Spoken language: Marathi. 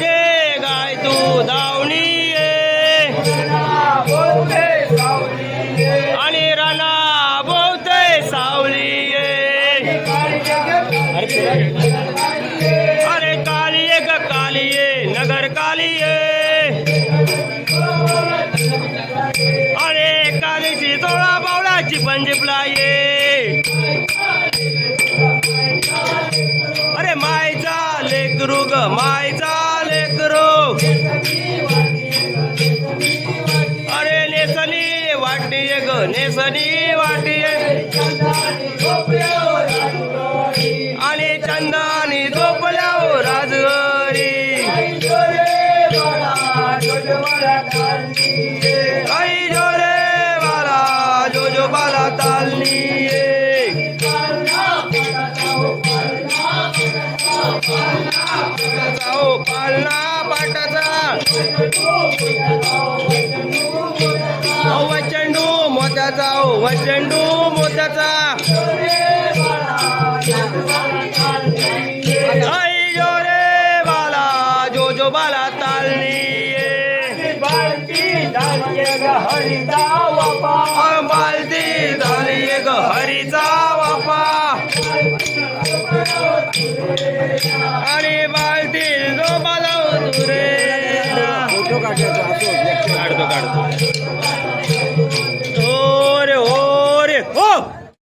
गे गाय तू धावणी आणि राणा बोलते सावली अरे काली ग कालीये नगर काली ये. अरे कालीची तोळा बावळाची पंजिपला ये. लेकरू ग मायचा लेकरू. अरे नेसनी वाटते ग नेसनी वाटते आणि चंदानी झोपल्यावर राजगरी पालना पाटाचा. वचंडू मोत्याचा वचंडू मोत्याचा. जो रे बाला जो जो बाला तालनी बालती કાઢતો કાઢતો કાઢતો